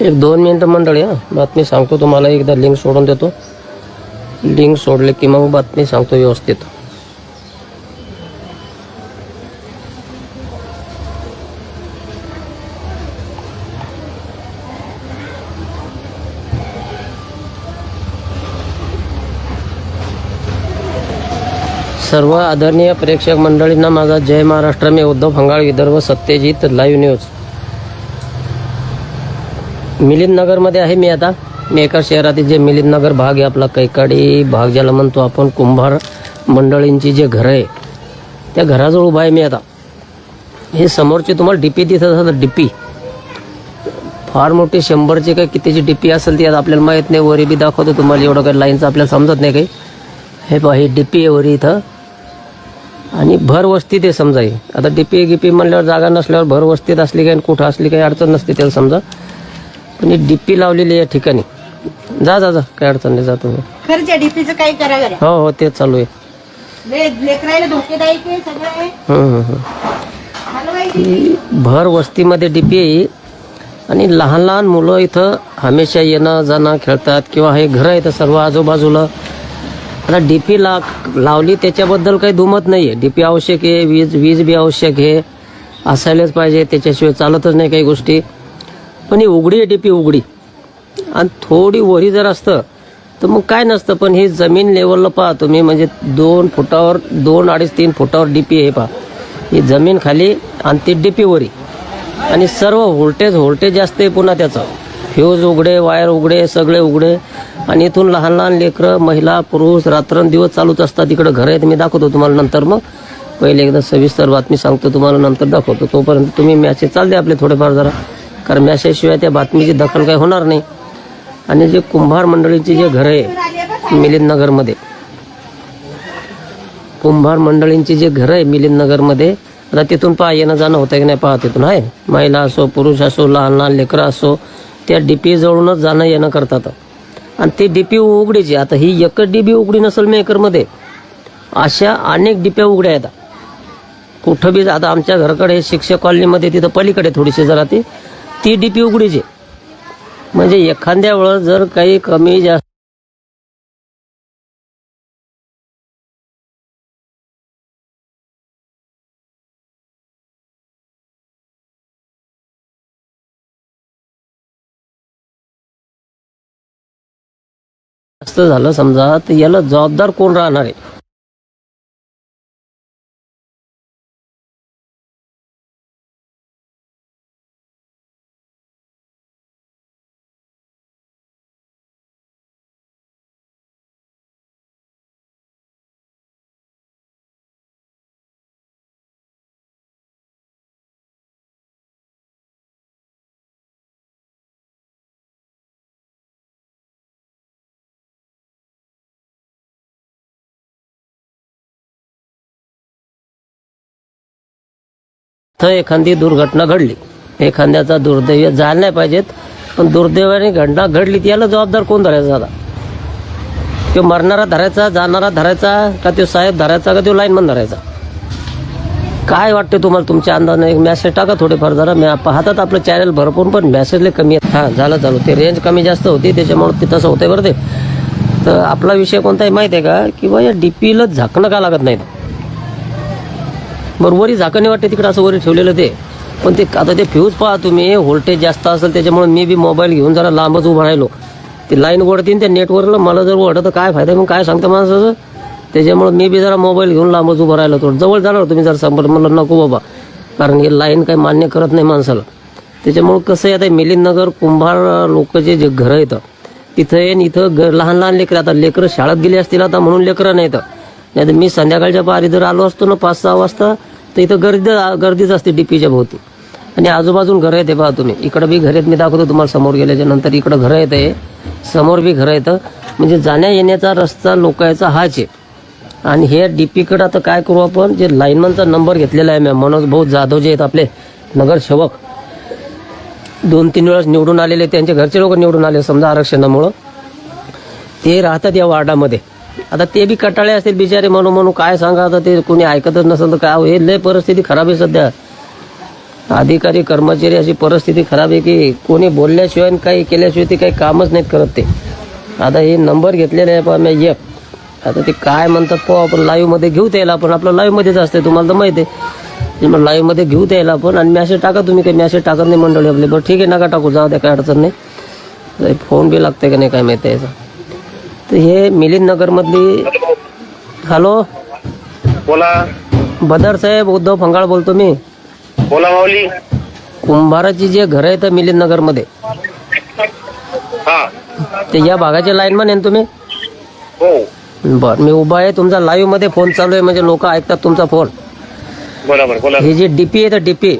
एक दोन मिनटं मंडळी हां. बातमी सांगतो तुम्हाला एकदा लिंक सोडून देतो. लिंक सोडले की मग बातमी सांगतो व्यवस्थित. सर्व आदरणीय प्रेक्षक मंडळींना माझा जय महाराष्ट्र. मी उद्धव फंगाळ विदर्भ सत्यजित लाईव्ह न्यूज मिलिंद नगरमध्ये आहे मी आता. मेकर शहरातील जे मिलिंद नगर भाग आहे आपला कैकाडी भाग ज्याला म्हणतो आपण कुंभार मंडळींची जे घरं आहे त्या घराजवळ उभा आहे मी आता. हे समोरची तुम्हाला डीपी दिसत असं डीपी फार मोठी शंभरची काय कितीची डीपी असेल ती आता आपल्याला माहीत नाही. वरी बी दाखवतो तुम्हाला एवढं काही लाईनचं आपल्याला समजत नाही काही. हे पहा ही डीपी आहे वरी इथं. आणि भर वस्तीत आहे समजा ही. आता डीपी गिपी म्हणल्यावर जागा नसल्यावर भर वस्तीत असली काही कुठं असली काही अडचण नसते त्याला समजा. पण डीपी लावलेली आहे या ठिकाणी. जा जा जा. काही अडचण नाही जा तुम्ही. खरंच डीपीचं काही करा गड्या हो हो तेच चालू आहे. ले लेकरायला धोकेदायक आहे सगळं. आहे हं, हं, हं. हलवायची ही भर वस्तीमध्ये डीपी आहे आणि लहान लहान मुलं इथं हमेशा येणं जाणं खेळतात किंवा हे घरं आहेत सर्व आजूबाजूला. आता डीपी ला लावली त्याच्याबद्दल काही दुमत नाही आहे डीपी आवश्यक आहे वीज वीज बी आवश्यक आहे. असायलाच पाहिजे त्याच्याशिवाय चालतच नाही काही गोष्टी. पण ही उघडी आहे डीपी उघडी. आणि थोडी वरी जर असतं तर मग काय नसतं पण ही जमीन लेवलला पहा तुम्ही म्हणजे दोन फुटावर दोन अडीच तीन फुटावर डीपी हे पहा. ही जमीन खाली आणि ती डीपी वरी. आणि सर्व व्होल्टेज व्होल्टेज जास्त आहे पुन्हा त्याचं. फ्यूज उघडे वायर उघडे सगळे उघडे. आणि इथून लहान लहान लेकरं महिला पुरुष रात्रंदिवस चालूच असतात. इकडं घर आहेत मी दाखवतो तुम्हाला नंतर मग. पहिले एकदा सविस्तर बातमी सांगतो तुम्हाला नंतर दाखवतो. तोपर्यंत तुम्ही मॅसेज चालते आपले थोडेफार जरा. कारण मॅसेजशिवाय त्या बातमीची दखल काही होणार नाही. आणि जे कुंभार मंडळीची जे घर आहे मिलिंद नगरमध्ये कुंभार मंडळींची जे घर आहे मिलिंद नगरमध्ये आता तिथून पहा येणं जाणं होतं की नाही पहा तिथून आहे? महिला असो पुरुष असो लहान लहान लेकरं असो त्या डीपी जवळूनच जाणं येणं करतात. आणि ती डीपी उघडीची आता ही एकच डीबी उघडी नसेल मेकरमध्ये अशा अनेक डिप्या उघड्या आहेत. कुठं बी आता आमच्या घराकडे शिक्षक कॉलनीमध्ये तिथं पलीकडे थोडीशी जरा ती ती डीपी उघडीची. म्हणजे एखाद्या वेळेस जर काही कमी जास्त जास्त झालं समजा तर याला जबाबदार कोण राहणार आहे? एखादी दुर्घटना घडली. एखाद्याचा दुर्दैव झाला नाही पाहिजेत पण दुर्दैवाने घटना घडली त्याला जबाबदार कोण धरायचा आता तो मरणारा धरायचा जाणारा धरायचा का तो साहेब धरायचा का तो लाईनमन धरायचा? काय वाटतं तुम्हाला तुमच्या अंदाजाने? एक मॅसेज टाका थोडेफार जरा. मी पाहतात आपलं चॅनल भरपूर पण मॅसेजले कमी आहेत. हां झालं चालू ते रेंज कमी जास्त होती त्याच्यामुळे ते तसं होतंय बरं ते. तर आपला विषय कोणता आहे माहिती आहे का? की बा या डी पीला झाकणं का लागत नाही बरं वरी झाकणी वाटते तिकडे असं वरी ठेवलेलं ते. पण ते आता ते फ्यूज पहा तुम्ही व्होल्टेज जास्त असेल त्याच्यामुळे मी बी मोबाईल घेऊन जरा लांबच उभं राहिलो. ते लाईन ओढतीन त्या नेटवर्कला मला जर ओढत तर काय फायदा मग काय सांगतं माणसाचं? त्याच्यामुळे मी बी जरा मोबाईल घेऊन लांबच उभं राहिलो थोडं. जवळ जाणार तुम्ही जर संपर्क म्हणलं नको बाबा. कारण हे लाईन काही मान्य करत नाही माणसाला. त्याच्यामुळे कसं आहे आता मिलिंदनगर कुंभार लोक जे जे घरं येतं तिथं येईन इथं घर लहान लहान लेकरं आता लेकरं शाळेत गेली असतील आता म्हणून लेकरं नाही तर नाही तर मी संध्याकाळच्या पारी जर आलो असतो ना पाच सहा वाजता तर इथं गर्दी गर्दीच असते डीपीच्या भोवती. आणि आजूबाजून घरं येते पहा तुम्ही. इकडं बी घर आहेत मी दाखवतो तुम्हाला समोर गेल्याच्यानंतर इकडं घरं येते समोर बी घरं येतं. म्हणजे जाण्या येण्याचा रस्ता लोकायचा हाच आहे. आणि हे डीपीकडं आता काय करू आपण? जे लाईनमनचा नंबर घेतलेला आहे मॅम मनोज भाऊ जाधव जे आहेत आपले नगरसेवक. दोन तीन वेळेस निवडून आलेले त्यांचे घरचे लोक निवडून आले समजा आरक्षणामुळं. ते राहतात या वार्डामध्ये. आता ते बी कटाळे असतील बिचारे म्हणून म्हणून काय सांगा आता ते कोणी ऐकतच नसेल तर काय? हे लय परिस्थिती खराब आहे सध्या. अधिकारी कर्मचारी अशी परिस्थिती खराब आहे की कोणी बोलल्याशिवाय आणि काही केल्याशिवाय ते काही कामच नाहीत करत ते. आता हे नंबर घेतलेले आहे पण मी एक. आता ते काय म्हणतात पाहू आपण लाईव्हमध्ये घेऊ त्याला आपण आपलं लाईव्हमध्येच असते तुम्हाला तर माहिती आहे. मग लाईव्हमध्ये घेऊ त्याला आपण आणि मॅसेज टाका तुम्ही काही. मॅसेज टाकत नाही मंडळी आपले. बरं ठीक आहे नका टाकू. जाऊ द्या काय अडचण नाही. फोन बी लागते का नाही काय माहिती आहे तर हे मिलिंद नगरमधली हॅलो? बोला. बदर साहेब उद्धव फंगाळ बोलतो मी. बोला माऊली. कुंभाराची जे घर आहे तर मिलिंद नगरमध्ये हा. ते या भागाचे लाईनमन आहे ना तुम्ही? हो. बर मी उभा आहे तुमचा लाईव्हमध्ये फोन चालू आहे म्हणजे लोक ऐकतात तुमचा फोन. बरोबर बोला. ही जी डीपी आहे तर डीपी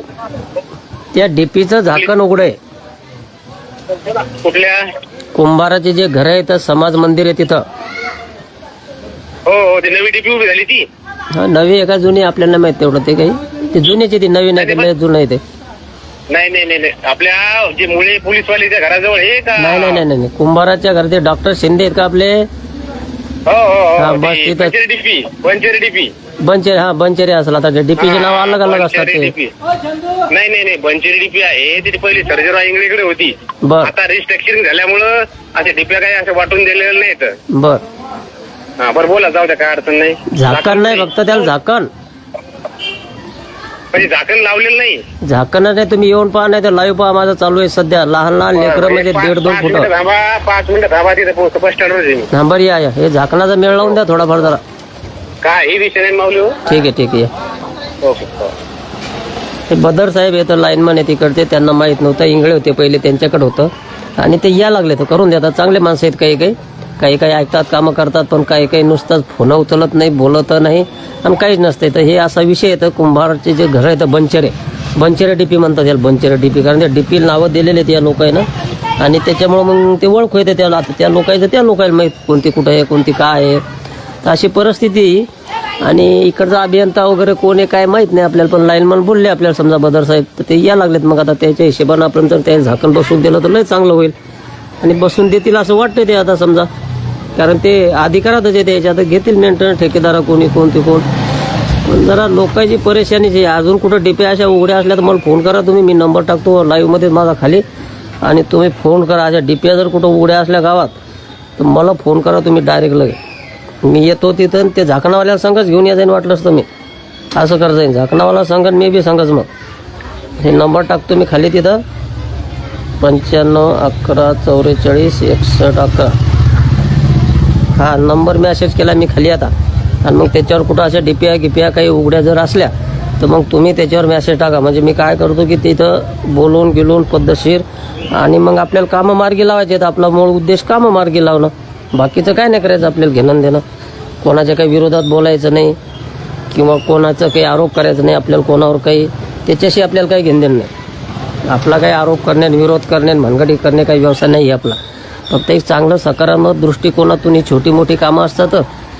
त्या डीपीचं झाकण उघड आहे. कुठल्या? कुंभाराचे जे घर आहे तर समाज मंदिर आहे तिथं. हो हो ती नवी डीपी उभी झाली ती. हा, नवी आहे का जुनी? आपल्याला माहीत तेवढं ते काही. ती जुनीची ती नवीन आहे का लय जुनं आहे ते. नाही नाही नाही नाही. आपल्या जे मुळे पोलीसवालीच्या घराजवळ आहे का? नाही नाही नाही नाही नाही. कुंभाराच्या घर ते डॉक्टर शिंदे आहेत का आपले? हो हो हा, हो बस ती तिथं. Pancheri DP Pancheri DP. बनचेरे हा बनचेरे असेल आता डीपीचे नाव अलग अलग असतात ते. डीपी नाही नाही नाही पंचेरी डीपी आहे. ती पहिली सर्जराव इंगळीकडे होती. बर. आता रिस्ट्रक्चरिंग झाल्यामुळं अशा डिप्या काही असं वाटून दिलेलं नाहीत. बर. हा बरं बोला जाऊ द्या काय अडचण नाही. झाकण नाही फक्त त्याला झाकण म्हणजे झाकण लावलेलं नाही. झाकण नाही तुम्ही येऊन पहा नाही तर लाईव्ह पहा माझं चालू आहे सध्या. लहान लहान लेकरं म्हणजे पाच- दीड दोन पाच फुट. मिनिटं थांबा पाच मिनिटं थांबा तिथे पोहोचतो बस स्टँडवर मी. हा बरं या या. हे झाकणाचा मेळ लावून द्या थोडाफार जरा. काय हे विषय नाही माऊली हो? ठीक आहे ठीक आहे. ओके हो. ते बदर साहेब येतं लाईनमन आहे तिकडचे त्यांना माहीत नव्हतं इंगळे होते पहिले त्यांच्याकडे होतं. आणि ते या लागले तर करून देतात. चांगले माणसं आहेत काही काही. काही काही ऐकतात कामं करतात पण काही काही नुसतंच फोन उचलत नाही बोलत नाही. आणि काहीच नसते तर हे असा विषय येतं कुंभारचे जे घर आहे तर बंचरे. बंचरे डीपी म्हणतात याला बंचरे डीपी कारण त्या डीपी नावं दिलेले आहेत या लोकांना आणि त्याच्यामुळं मग ते ओळख येते त्याला. आता त्या लोकांचं त्या लोकांना माहीत कोणती कुठं आहे कोणती काय आहे. तर अशी परिस्थिती आणि इकडचा अभियंता वगैरे कोण आहे काय माहीत नाही आपल्याला पण लाईनमन बोलले आपल्याला समजा बदर साहेब तर ते या लागलेत मग आता त्याच्या हिशेबानं आपण जर त्या झाकण बसून दिलं तर लय चांगलं होईल. आणि बसून देतील असं वाटतं ते आता समजा. कारण ते अधिकारातच जे त्याचे आता घेतील मेंटेनन्स ठेकेदारा कोणी कोणते कोण. पण जरा लोकांची परेशानी आहे अजून कुठं डिपे अशा उघड्या असल्या तर मला फोन करा तुम्ही मी नंबर टाकतो लाईव्हमध्ये माझा खाली. आणि तुम्ही फोन करा अशा डिप्या जर कुठं उघड्या असल्या गावात तर मला फोन करा तुम्ही डायरेक्ट लगे मी येतो तिथं ते झाकणावाल्याला संघच घेऊन या जाईन वाटलंच असतं मी. असं कर जाईन. झाकणावाला संघ मी बी संघच मग. हे नंबर टाकतो मी खाली तिथं. पंच्याण्णव अकरा चौवेचाळीस एकसष्ट अकरा. हा नंबर मेसेज केला मी खाली आता. आणि मग त्याच्यावर कुठं अशा डिप्या गिप्या काही उघड्या जर असल्या तर मग तुम्ही त्याच्यावर मेसेज टाका. म्हणजे मी काय करतो की तिथं बोलून गेलून पद्धतशीर आणि मग आपल्याला कामं मार्गी लावायचे आहेत. आपला मूळ उद्देश कामं मार्गी लावणं. बाकीचं काय नाही करायचं आपल्याला घेणं देणं. कोणाच्या काही विरोधात बोलायचं नाही किंवा कोणाचं काही आरोप करायचं नाही आपल्याला कोणावर काही त्याच्याशी आपल्याला काही घेणं देणं नाही. आपला काही आरोप करणे विरोध करणे भानगडी करणे काही व्यवसाय नाही आहे आपला. फक्त एक चांगलं सकारात्मक दृष्टिकोनातून ही छोटी मोठी कामं असतात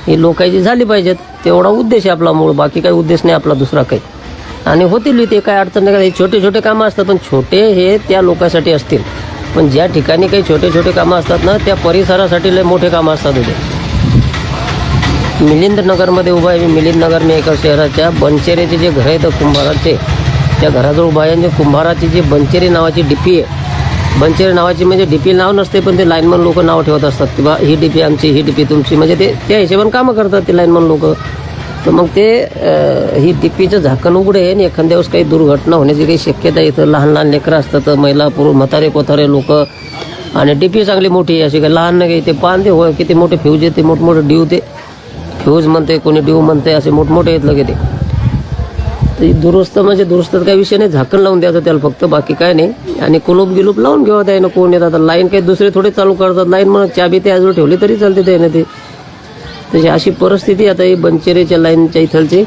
ही लोकांची झाली पाहिजेत तेवढा उद्देश आहे आपला मूळ बाकी काही उद्देश नाही आपला दुसरा काही. आणि होतील ते काय अडचण नाही छोटे छोटे कामं असतात पण छोटे हे त्या लोकांसाठी असतील. पण ज्या ठिकाणी काही छोटे छोटे कामं असतात ना त्या परिसरासाठी लय मोठे कामं असतात होते मिलिंद नगरमध्ये उभा आहे मी. मिलिंद नगर मी एका शहराच्या बनचेरेचे जे घर आहेत कुंभाराचे त्या घराजवळ उभा आहे आणि कुंभाराची जी बनचेरी नावाची डीपी आहे. बनचेरी नावाची म्हणजे डीपी नाव नसते पण ते लाईनमन लोक नाव ठेवत असतात. किंवा ही डीपी आमची ही डीपी तुमची. म्हणजे ते त्या हिशेबाने कामं करतात ते लाईनमन लोक. तर मग ते ही डीपीचं झाकण उघडे आहे आणि एखाद्या वेळेस काही दुर्घटना होण्याची काही शक्यता येतं इथं लहान लहान लेकरं असतात महिला पुरुष म्हातारे कोथारे लोक. आणि डिपी चांगली मोठी आहे अशी काही लहान नाही काही ते पान होय किती मोठे फ्यूज येते मोठमोठे ड्यू ते. फ्यूज म्हणते कोणी ड्यू म्हणते असे मोठमोठे आहेत लगे ते. तर दुरुस्त म्हणजे दुरुस्त काही विषय नाही झाकण लावून द्यायचं त्याला फक्त बाकी काय नाही. आणि कुलूप गिलूप लावून घ्यावं त्यानं कोण येतात. आता लाईन काही दुसरे थोडे चालू करतात. लाईन म्हणून चाबी ते आजवर ठेवली तरी चालते त्याने ते. तशी अशी परिस्थिती आता ही बनचेरेच्या लाईनच्या इथलची.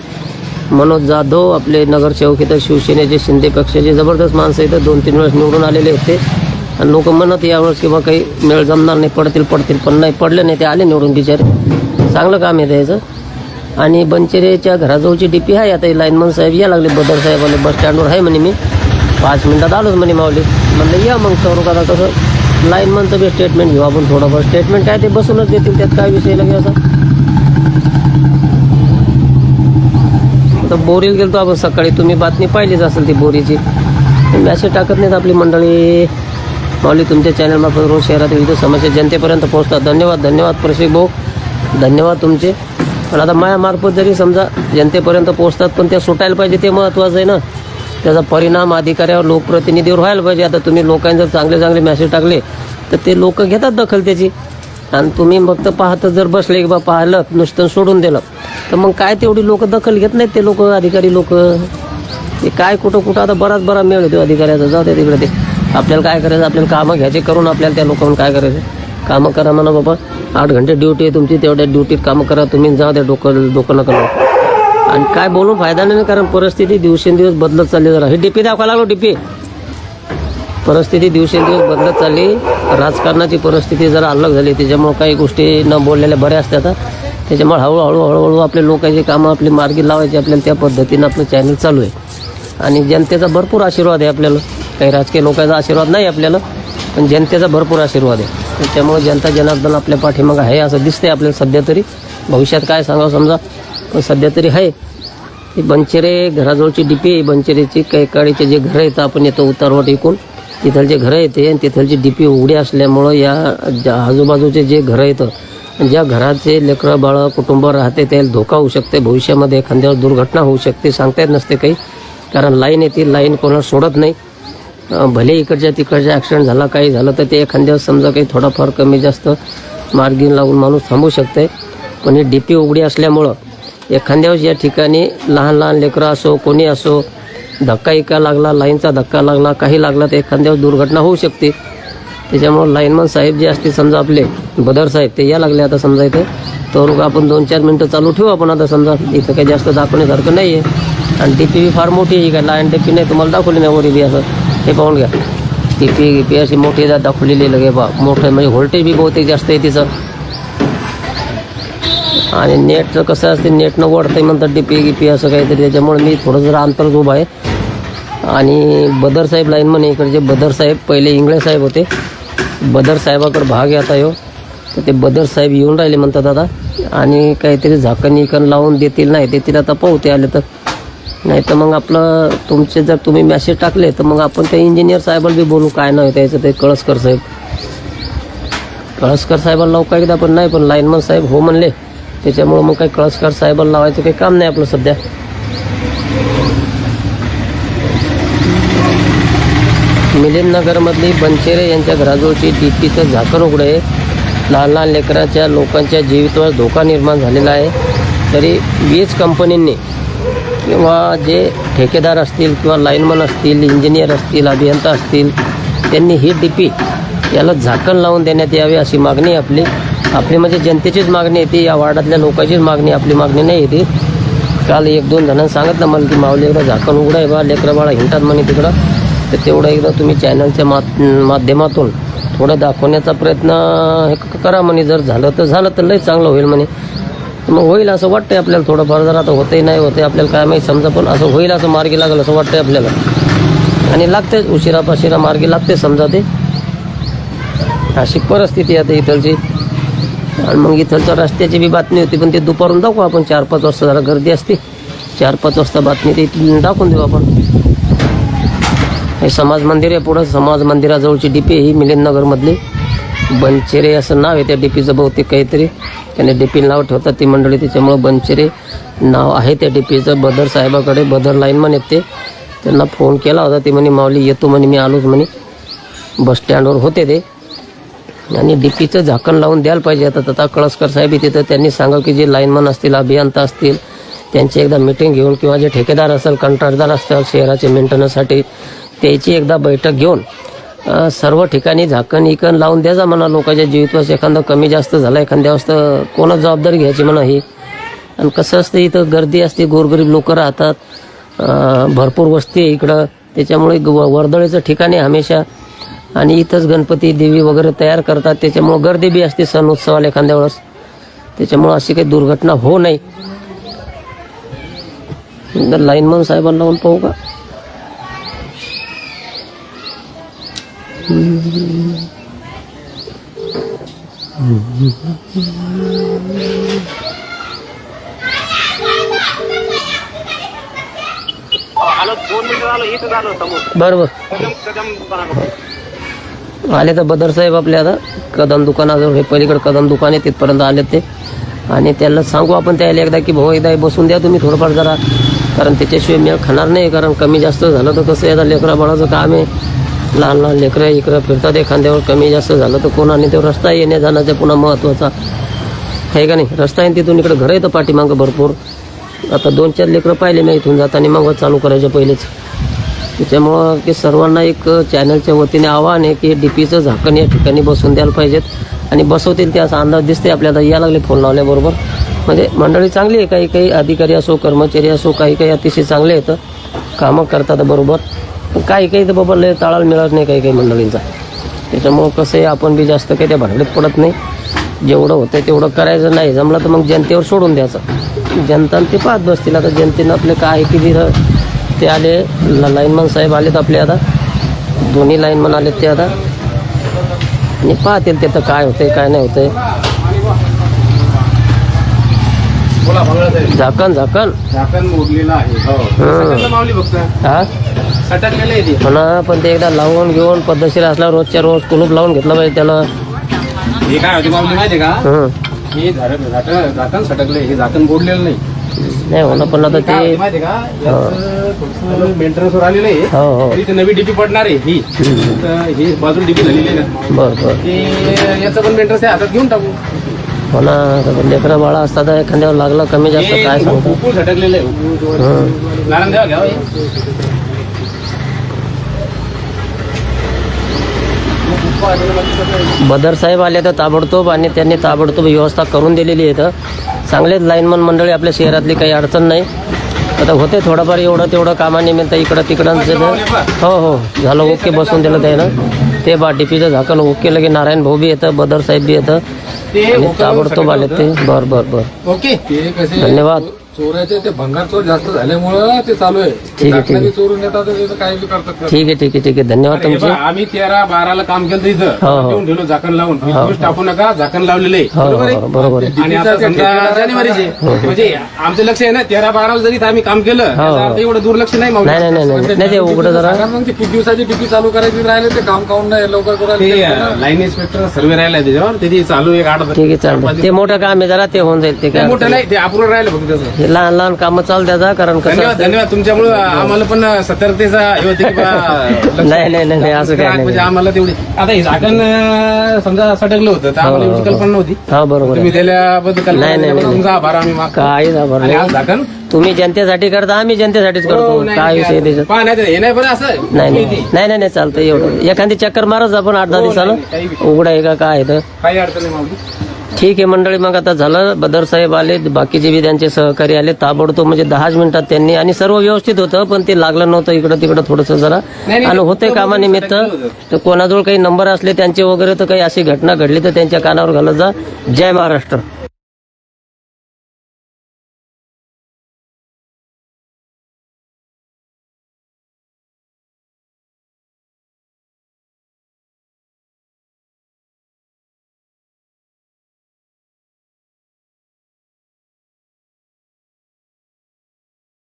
मनोज जाधव आपले नगरसेवक इथं शिवसेनेचे शिंदे पक्षाचे जबरदस्त माणसं इथं दोन तीन वेळेस निवडून आलेले होते. आणि लोक म्हणत यावेळेस किंवा काही मेळ जमणार नाही पडतील पडतील पण नाही पडले नाही ते आले निवडून बिचारे. चांगलं काम आहे त्याचं आणि बनचेरेच्या घराजवळची डीपी आहे आता लाईनमन साहेब या लागले बदर साहेब आले बस स्टँडवर आहे म्हणे मी. पाच मिनटात आलोच म्हणे मावली म्हणलं या मग तर आता कसं? लाईनमनचं बी स्टेटमेंट घेऊ आपण थोडंफार. स्टेटमेंट काय ते बसूनच देतील त्यात काय विषय लगे असा? आता बोरीला गेलतो आपण सकाळी. तुम्ही बातमी पाहिलीच असेल ती बोरीची. मॅसेज टाकत नाहीत आपली मंडळी. माऊली तुमच्या चॅनलमार्फत रोज शहरात विविध समस्या जनतेपर्यंत पोहोचतात. धन्यवाद धन्यवाद प्रशिक भाऊ. धन्यवाद तुमचे. पण आता मायामार्फत जरी समजा जनतेपर्यंत पोहोचतात पण त्या सुटायला पाहिजे ते महत्त्वाचं आहे ना. त्याचा परिणाम अधिकाऱ्यावर लोकप्रतिनिधीवर व्हायला पाहिजे. आता तुम्ही लोकांनी जर चांगले चांगले मॅसेज टाकले तर ते लोक घेतात दखल त्याची. आणि तुम्ही फक्त पाहतच जर बसले की बा पाहिलं नुसतं सोडून दिलं. तर मग काय तेवढी लोक दखल घेत नाहीत ते लोक अधिकारी लोक. ते काय कुठं कुठं आता बराच बरा मेळ होतो अधिकाऱ्याचा. जाऊ द्या तिकडे ते. आपल्याला काय करायचं? आपल्याला कामं घ्यायचे करून आपल्याला त्या लोकांना काय करायचं? कामं करा म्हणा बाबा. आठ घंटे ड्युटी आहे तुमची तेवढ्या ड्युटीत कामं करा. तुम्ही जाऊ द्या डोकं डोकं नका आणि काय बोलून फायदा नाही कारण परिस्थिती दिवसेंदिवस बदलत चालली जरा. हे डीपी दाखवा लागलो डीपी. परिस्थिती दिवसेंदिवस बदलत चालली. राजकारणाची परिस्थिती जरा अलग झाली. त्याच्यामुळं काही गोष्टी न बोललेल्या बऱ्या असतात. त्याच्यामुळे हळूहळू हळूहळू आपले लोकांची कामं आपली मार्गी लावायची आपल्याला त्या पद्धतीनं आपलं चॅनल चालू आहे. आणि जनतेचा भरपूर आशीर्वाद आहे आपल्याला. काही राजकीय लोकांचा आशीर्वाद नाही आपल्याला पण जनतेचा भरपूर आशीर्वाद आहे. त्याच्यामुळे जनता जनार्दन आपल्या पाठीमागं आहे असं दिसतंय आपल्याला सध्या तरी. भविष्यात काय सांगावं समजा पण सध्या तरी आहे. ही बंचेरे घराजवळची डीपी आहे. बंचेरेची काळीचे जे घरं आहेत आपण येतो उतारवट ऐकून. तिथलचे घरं येते आणि तिथलची डीपी उघडी असल्यामुळं या ज्या आजूबाजूचे जे घरं येतं ज्या घराचे लेकरं बाळं कुटुंब राहते त्याला धोका होऊ शकते. भविष्यामध्ये एखाद्यावर दुर्घटना होऊ शकते. सांगता येत नसते काही कारण लाईन येते लाईन कोणाला सोडत नाही. भले इकडच्या तिकडच्या ॲक्सिडेंट झाला काही झालं तर ते एखाद्या समजा काही थोडाफार कमी जास्त मार्गीन लावून माणूस थांबू शकते. पण ही डीपी उघडी असल्यामुळं एखाद्या वेळेस या ठिकाणी लहान लहान लेकरं असो कोणी असो धक्का इका लागला लाईनचा धक्का लागला काही लागला तर एखाद्या वेळेस दुर्घटना होऊ शकते. त्याच्यामुळं लाईनमन साहेब जे असते समजा आपले बदर साहेब ते या लागले आता समजा इथे. तर आपण दोन चार मिनटं चालू ठेवू आपण आता समजा. इथं काही जास्त दाखवण्यासारखं नाही आहे आणि डी पी बी फार मोठी आहे काय लाईन डी पी नाही तुम्हाला दाखवली नाही वरी बी असं. हे पाहून घ्या. डी पी गी पी अशी मोठी दाखवलेली लगे बा मोठं म्हणजे व्होल्टेज बी बहुतेक जास्त आहे तिचं. आणि नेटचं कसं असते नेटनं वाढतंय म्हणतात डी पी गी पी असं काहीतरी. त्याच्यामुळे मी थोडं जरा अंतरच उभा आहे. आणि बदर साहेब लाईन म्हणे इकडचे बदर साहेब पहिले इंगळे साहेब होते. बदर साहेबाकडे भाग आता आहे हो तर ते बदर साहेब येऊन राहिले म्हणतात आता आणि काहीतरी झाकण इकण लावून देतील नाही देतील आता पाहू ते आले तर. नाही तर मग आपलं तुमचे जर तुम्ही मॅसेज टाकले तर मग आपण त्या इंजिनियर साहेबाला बी बोलू काय नाही त्याचं ते कळसकर साहेब. कळसकर साहेबाला लावू काय एकदा पण नाही पण लाईनमन साहेब हो म्हणले. त्याच्यामुळं मग काही कळसकर साहेबाला लावायचं काही काम नाही आपलं सध्या. मिलिंदनगरमधली बनचेरे यांच्या घराजवळची डीपीचं झाकण उघडं आहे. लहान लहान लेकरांच्या लोकांच्या जीवितवर धोका निर्माण झालेला आहे. तरी वीज कंपनींनी किंवा जे ठेकेदार असतील किंवा लाईनमन असतील इंजिनियर असतील अभियंता असतील त्यांनी ही डीपी याला झाकण लावून देण्यात यावी अशी मागणी आपली. आपली म्हणजे जनतेचीच मागणी येते या वार्डातल्या लोकांचीच मागणी आपली मागणी नाही येते काल एक दोन जणांनी सांगितलं मला की माऊली झाकण उघडं आहे बा लेकरं बाळा हिंडतात म्हणे तिकडं. तर तेवढं एकदा तुम्ही चॅनलच्या मात माध्यमातून थोडं दाखवण्याचा प्रयत्न हे क- करा म्हणे. जर झालं तर झालं तर लई चांगलं होईल म्हणे. मग होईल असं वाटतंय आपल्याला थोडंफार. जर आता होतंही नाही होते आपल्याला काय माहिती? समजा पण असं होईल असं मार्गी लागेल असं वाटतंय आपल्याला. आणि लागतेच उशिरा पाशिरा मार्गी लागते समजा ते. अशी परिस्थिती आहे आता इथलची. आणि मग इथलच्या रस्त्याची बी बातमी होती पण ते दुपारून दाखवू आपण. चार पाच वाजता जरा गर्दी असते. चार पाच वाजता बातमी ते दाखवून देऊ आपण. हे समाज मंदिर आहे पुढं. समाज मंदिराजवळची डीपी ही मिलिंद नगरमधली बनचेरे असं नाव आहे त्या डीपीचं बहुतेक काहीतरी. त्याने डीपी नाव ठेवतात ती मंडळी त्याच्यामुळं बनचेरे नाव आहे त्या डीपीचं बदर साहेबाकडे बदर लाईनमन आहेत ते त्यांना फोन केला होता. ते म्हणे माऊली येतो म्हणे मी आलोच म्हणे. बस स्टँडवर होते ते. आणि डीपीचं झाकण लावून द्यायला पाहिजे. आता तथा कळसकर साहेब इथे तर त्यांनी सांगा की जे लाईनमन असतील अभियंता असतील त्यांची एकदा मिटिंग घेऊन किंवा जे ठेकेदार असेल कंत्राटदार असतील शहराचे मेंटेनन्ससाठी त्याची एकदा बैठक घेऊन सर्व ठिकाणी झाकण इकण लावून द्यायचा म्हणा. लोकांच्या जीवितवास एखादं कमी जास्त झालं एखाद्या वाजता कोणाच जबाबदारी घ्यायची म्हणा ही. आणि कसं असतं इथं गर्दी असते गोरगरीब लोक राहतात. भरपूर वस्ती आहे इकडं. त्याच्यामुळे वर्दळीचं ठिकाण आहे हमेशा. आणि इथंच गणपती देवी वगैरे तयार करतात. त्याच्यामुळं गर्दी बी असते सण उत्सवाला एखाद्या वेळेस. त्याच्यामुळं अशी काही दुर्घटना होऊ नये. लाईनमन साहेबांना लावून पाहू का? बरोबर. आले तर बदर साहेब आपले आता कदम दुकानाजवळ हे पलीकडे कदम दुकान आहे तिथपर्यंत आले ते. आणि त्याला सांगू आपण त्याला एकदा की भाऊ एकदा हे बसून द्या तुम्ही थोडंफार जरा. कारण त्याच्याशिवाय मेळ खाणार नाही कारण कमी जास्त झालं तर कसं आहे आता लेकरा बाळाचं काम आहे. लहान लहान लेकरं इकडं फिरतात एखाद्यावर कमी जास्त झालं तर कोणाने तो रस्ता येण्या जाण्याचा पुन्हा महत्त्वाचा आहे का नाही? रस्ता आहे तिथून इकडं घरं येतं पाठीमागं भरपूर. आता दोन चार लेकरं पाहिले मी इथून जाताना मग चालू करायचं पहिलेच. त्याच्यामुळं की सर्वांना एक चॅनलच्या वतीने आव्हान आहे की डी पीचं झाकण या ठिकाणी बसून द्यायला पाहिजेत. आणि बसवतील ते असा अंदाज दिसते आपल्याला या लागले फोन लावल्याबरोबर. म्हणजे मंडळी चांगली आहे काही काही अधिकारी असो कर्मचारी असो काही काही अतिशय चांगले आहेत. कामं करतात बरोबर. पण काही काही तर बाबा लय ताळाला मिळत नाही काही काही मंडळींचा. त्याच्यामुळं कसं आहे आपण बी जास्त काही त्या भांडीत पडत नाही. जेवढं होतं तेवढं करायचं नाही. जमलं तर मग जनतेवर सोडून द्यायचं. जनता ते पाहत बसतील. आता जनतेनं आपले काय किती र- ते आले. लाईनमन साहेब आलेत आपले आता. दोन्ही लाईनमन आलेत ते आता. आणि पाहतील ते तर काय होतंय काय नाही होतंय. झाकण झाकण. झाकण मोडलेलं आहे हो. फक्त. हा म्हणा पण ते एकदा लावून घेऊन पद्धतशीर असला रोजच्या रोज कुलूप लावून घेतलं पाहिजे त्याला. हे काय होते मावली माहितीये का? हं. हे झाकण सटकले हे झाकण बोडलेलं नाही. पण आता काय होते ते माहितीये का? याचं थोडंसं मेंटेनन्स वर आलेलं आहे. हो हो. तरी ते नवी डीपी पडणार आहे ही. तर ही बाजूला डीपी झालेली आहे ना. बर बर. ते याचं पण मेंटेनन्स आहे हातात घेऊन टाकू. हो ना आता लेकरं बाळा असतात एखाद्यावर लागलं कमी जास्त हे काय सांगतो? उकूळ सटकलेलं आहे उकूळ हं. नारायण देवा घ्या हो हे. बदर साहेब आले तर ताबडतोब आणि त्यांनी ताबडतोब व्यवस्था करून दिलेली आहे तर चांगलेच लाईनमन मंडळी आपल्या शहरातली काही अडचण नाही. आता होते थोडंफार एवढं तेवढं कामानिमित्त इकडं तिकडं हो हो झालं ओके बसून दिलं त्यानं. ते बा डीपीचं झाकण ओके लगे नारायण भाऊ बी येतं बदर साहेब बी येतं. आणि ताबडतोब आले ते. बर बर बर. धन्यवाद. चोराचे ते भंगार चोर जास्त झाल्यामुळं ते चालू आहे. ठीक आहे, झाकणं बी चोरून येतात ते काही बी करतात ठीक आहे ठीक आहे ठीक आहे. धन्यवाद हे तुमचे. आम्ही तेरा बाराला काम केलं इथं. हो, हो. ठेवून ठेवलो झाकण लावून. दिवस टाकू नका झाकण लावलेलं. आहे हो बरोबर हो आहे बरोबर आहे. आणि आता समजा जानेवारीचे. म्हणजे आमचं लक्ष आहे ना तेरा बाराला जरी आम्ही काम केलं हो, त्याचा हो. अर्थ एवढं दुर्लक्ष नाही मावलं. नाही नाही नाही नाही नाही ते उघडं जरा. कारण मग ते किती दिवसाची टिपी चालू करायची राहिले ते काम काऊन नाही लवकर ते करायला लाईन इन्स्पेक्टर सर्वे राहिला त्याच्यावर ते ते चालू आहे एक आठ ठीक आहे चालतं ते मोठं काम आहे जरा ते होऊन जाईल ते ते काय मोठं नाही. ते अपूर्ण राहिलं फक्त त्याचं. हे लहान लहान कामं चालू द्यायचा कारण कसं धन्यवाद असतं- धन्यवाद. तुमच्यामुळे आम्हाला पण सतर्कतेचा हे होते की बा, लक्ष- नाही नाही नाही नाही, असं काय म्हणजे आम्हाला तेवढी आता हे झाकण अं, समजा सटकलं होतं तर आम्हाला हो, एवढी हो. कल्पना नव्हती. हा बरोबर तुम्ही आहे कल्पना नाही, नाही, दिल्याबद्दल नाही. तुमचा आभार आम्ही मागतो. काही आभार आणि नाही. झाकण? तुम्ही जनतेसाठी करता आम्ही जनतेसाठीच हो, करतो. नाही, काय विषय नाही, त्याच्यात? पहा, नाही तर हे नाही बरं असं. नाही नाही. नाही नाही नाही चालतं एवढं. एखादी चक्कर मारच आपण आठ दहा हो, नाही, दिवसाला नाही, काही विषय उघडा आहे का काय आहे तर? काही अडचण नाही ठीक आहे मंडळी मग आता झालं. बदर साहेब आले बाकीचे बी त्यांचे सहकारी आले. ताबडतोब म्हणजे दहाच मिनिटात त्यांनी आणि सर्व व्यवस्थित होतं पण ते लागलं नव्हतं. इकडं तिकडं थोडंसं जरा. आणि होते कामानिमित्त. तर कोणाजवळ काही नंबर असले त्यांचे वगैरे तर काही अशी घटना घडली तर त्यांच्या कानावर घालत जा. जय महाराष्ट्र.